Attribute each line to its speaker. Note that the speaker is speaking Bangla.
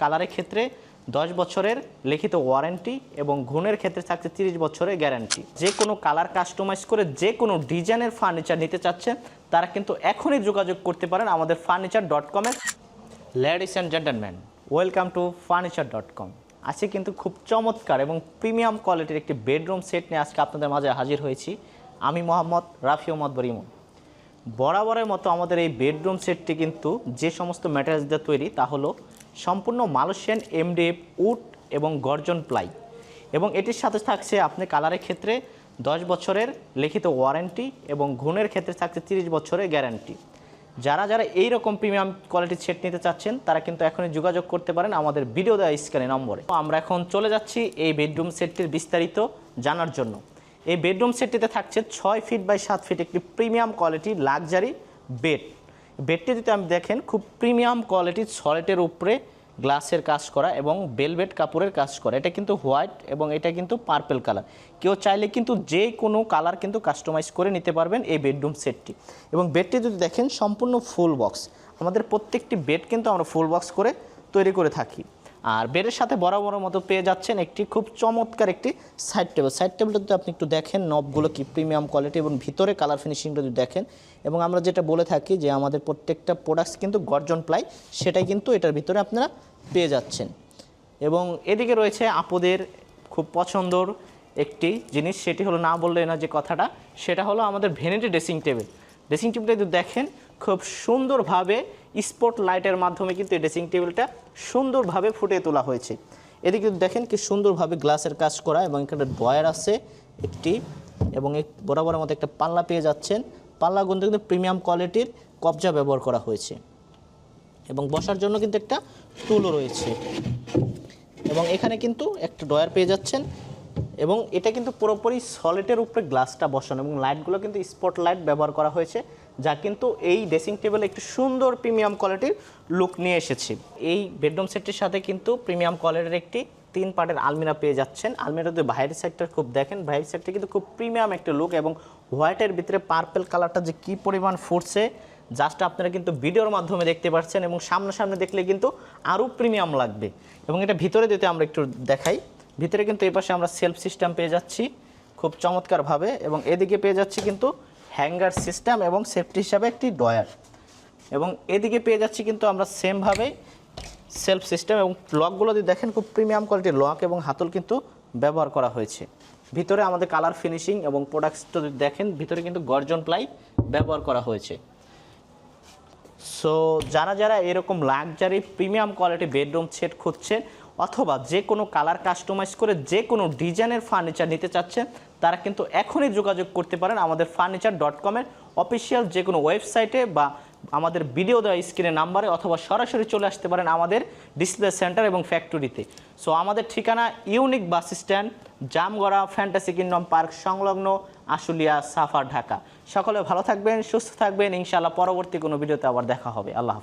Speaker 1: কালারের ক্ষেত্রে দশ বছরের লিখিত ওয়ারেন্টি এবং ঘুণের ক্ষেত্রে থাকছে তিরিশ বছরের গ্যারান্টি। যে কোনো কালার কাস্টমাইজ করে যে কোনো ডিজাইনের ফার্নিচার নিতে চাচ্ছেন তারা কিন্তু এখনই যোগাযোগ করতে পারেন আমাদের ফার্নিচার ডট কমে ladies and gentleman welcome to furniture dot com আজকে কিন্তু খুব চমৎকার এবং প্রিমিয়াম কোয়ালিটির একটি বেডরুম সেট নিয়ে আজকে আপনাদের মাঝে হাজির হয়েছি। আমি মোহাম্মদ রাফি মোহাম্মদ বরিমুন বরাবরের মতো আমাদের এই বেডরুম সেটটি কিন্তু যে সমস্ত ম্যাটেরিয়ালস দিয়ে তৈরি তা হলো সম্পূর্ণ মালয়েশিয়ান এমডিএফ উড এবং গর্জন প্লাই এবং এটির সাথে থাকছে আপনি কালারের ক্ষেত্রে দশ বছরের লিখিত ওয়ারেন্টি এবং ঘুণের ক্ষেত্রে থাকছে তিরিশ বছরের গ্যারান্টি যারা যারা এই রকম প্রিমিয়াম কোয়ালিটির সেট নিতে চাচ্ছেন, তারা কিন্তু এখনই যোগাযোগ করতে পারেন আমাদের ভিডিও দেওয়া স্ক্যানে নম্বরে। আমরা এখন চলে যাচ্ছি এই বেডরুম সেটটির বিস্তারিত জানার জন্য। এই বেডরুম সেটটিতে থাকছে ছয় ফিট বাই সাত ফিট একটি প্রিমিয়াম কোয়ালিটি লাক্সারি বেড। বেডটি যদি আপনি দেখেন, খুব প্রিমিয়াম কোয়ালিটির সলেটের উপরে গ্লাসের কাজ করা এবং বেলভেট কাপড়ের কাজ করা। এটা কিন্তু হোয়াইট এবং এটা কিন্তু পার্পেল কালার। কেউ চাইলে কিন্তু যে কোনো কালার কিন্তু কাস্টমাইজ করে নিতে পারবেন এই বেডরুম সেটটি। এবং বেডটি যদি দেখেন, সম্পূর্ণ ফুল বক্স। আমাদের প্রত্যেকটি বেড কিন্তু আমরা ফুল বক্স করে তৈরি করে থাকি। আর বেডের সাথে বরাবরের মতো পেয়ে যাচ্ছেন একটি খুব চমৎকার একটি সাইড টেবিল। সাইড টেবিলটা যদি আপনি একটু দেখেন, নবগুলো কি প্রিমিয়াম কোয়ালিটি এবং ভিতরে কালার ফিনিশিংটা যদি দেখেন এবং আমরা যেটা বলে থাকি যে আমাদের প্রত্যেকটা প্রোডাক্টস কিন্তু গর্জন প্লাই, সেটাই কিন্তু এটার ভিতরে আপনারা পেয়ে যাচ্ছেন। এবং এদিকে রয়েছে আপুদের খুব পছন্দর একটি জিনিস, সেটি হলো না বললে না যে কথাটা, সেটা হলো আমাদের ভেনিটি ড্রেসিং টেবিল। ড্রেসিং টেবিলটা যদি দেখেন, খুব সুন্দরভাবে স্পট লাইটের মাধ্যমে কিন্তু এই ড্রেসিং টেবিলটা সুন্দরভাবে ফুটিয়ে তোলা হয়েছে। এদিকে দেখেন কি সুন্দরভাবে গ্লাসের কাজ করা এবং এখানে ড্রয়ার আছে একটি এবং এক বরাবরের মতো একটা পাল্লা পেয়ে যাচ্ছেন। পাল্লাগুলো কিন্তু প্রিমিয়াম কোয়ালিটির কবজা ব্যবহার করা হয়েছে এবং বসার জন্য কিন্তু একটা টুলও রয়েছে এবং এখানে কিন্তু একটা ড্রয়ার পেয়ে যাচ্ছেন এবং এটা কিন্তু পুরোপুরি সলিডের উপরে গ্লাসটা বসানো এবং লাইটগুলো কিন্তু স্পট লাইট ব্যবহার করা হয়েছে। যা কিন্তু এই ড্রেসিং টেবিলে একটু সুন্দর প্রিমিয়াম কোয়ালিটির লুক নিয়ে এসেছে। এই বেডরুম সেটটির সাথে কিন্তু প্রিমিয়াম কোয়ালিটির একটি তিন পার্টের আলমিরা পেয়ে যাচ্ছেন। আলমিরা যদি বাইরের সাইডটা খুব দেখেন, বাইরের সাইডটা কিন্তু খুব প্রিমিয়াম একটা লুক এবং হোয়াইটের ভিতরে পার্পেল কালারটা যে কী পরিমাণ ফুটছে, জাস্ট আপনারা কিন্তু ভিডিওর মাধ্যমে দেখতে পাচ্ছেন এবং সামনাসামনি দেখলে কিন্তু আরও প্রিমিয়াম লাগবে। এবং এটা ভিতরে যদি আমরা একটু দেখাই, ভিতরে কিন্তু এই পাশে আমরা সেলফ সিস্টেম পেয়ে যাচ্ছি খুব চমৎকারভাবে এবং এদিকে পেয়ে যাচ্ছি কিন্তু হ্যাঙ্গার সিস্টেম এবং সেফটি হিসাবে একটি ডয়ার এবং এদিকে পেয়ে যাচ্ছি কিন্তু আমরা সেমভাবে সেলফ সিস্টেম এবং লকগুলো যদি দেখেন, খুব প্রিমিয়াম কোয়ালিটির লক এবং হাতল কিন্তু ব্যবহার করা হয়েছে। ভিতরে আমাদের কালার ফিনিশিং এবং প্রোডাক্টসটা যদি দেখেন, ভিতরে কিন্তু গর্জন প্লাই ব্যবহার করা হয়েছে। সো, যারা যারা এরকম luxury premium quality bedroom set খুঁজছেন অথবা যে কোনো কালার কাস্টমাইজ করে যে কোনো ডিজাইনের ফার্নিচার নিতে চাচ্ছেন তারা কিন্তু এখনই যোগাযোগ করতে পারেন আমাদের ফার্নিচার ডট কমের অফিসিয়াল যে কোনো ওয়েবসাইটে বা আমাদের ভিডিও দেওয়া স্ক্রিনের নাম্বারে অথবা সরাসরি চলে আসতে পারেন আমাদের ডিসপ্লে সেন্টার এবং ফ্যাক্টরিতে সো আমাদের ঠিকানা unique bus stand Jamgora fantasy kingdom park সংলগ্ন আশুলিয়া, সাফার, ঢাকা। সকলে ভালো থাকবেন, সুস্থ থাকবেন। ইনশাআল্লাহ পরবর্তী কোনো ভিডিওতে আবার দেখা হবে। আল্লাহ